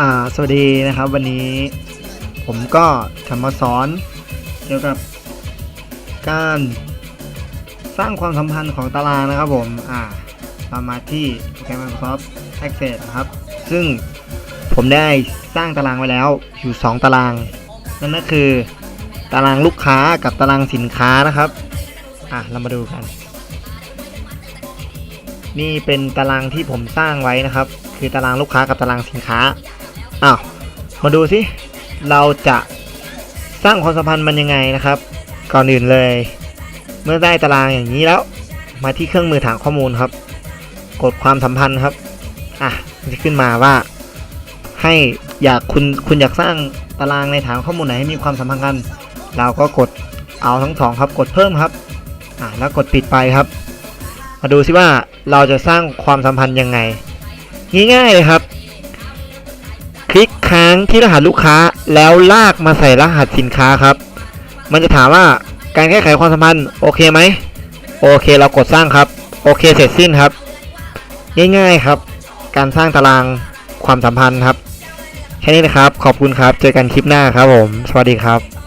อ่าสวัสดีนะครับวันนี้ผมก็จะมาสอนเกี่ยวกับการสร้างความสัมพันธ์ของตารางนะครับผมอ่าเรามาที่โปรแกรม Microsoft Access นะครับ ซึ่งผมได้สร้างตารางไว้แล้วอยู่ 2 ตาราง นั่นก็คือ ตารางลูกค้ากับตารางสินค้านะครับอะเรามาดูกัน นี่เป็นตารางที่ผมสร้างไว้นะครับ คือตารางลูกค้ากับตารางสินค้า อ้าวมาดูสิเราจะสร้างความสัมพันธ์มันยังไงนะครับ ก่อนอื่นเลย เมื่อได้ตารางอย่างนี้แล้ว มาที่เครื่องมือฐานข้อมูลครับ กดความสัมพันธ์ครับอะจะขึ้นมาว่า ให้อยากคุณคุณอยากสร้างตารางในฐานข้อมูลไหนให้มีความสัมพันธ์กัน เราก็กดเอาทั้งสองครับ กดเพิ่มครับอะแล้วกดปิดไปครับ มาดูซิว่าเราจะสร้างความสัมพันธ์ยังไง ง่ายๆเลยครับ คลิกค้างที่รหัสลูกค้าแล้วลากมาใส่รหัสสินค้าครับ มันจะถามว่าการแก้ไขความสัมพันธ์โอเคไหมโอเคเรากดสร้างครับ โอเคเสร็จสิ้นครับ ง่ายๆครับ การสร้างตารางความสัมพันธ์ครับ แค่นี้นะครับ ขอบคุณครับ เจอกันคลิปหน้าครับผม สวัสดีครับ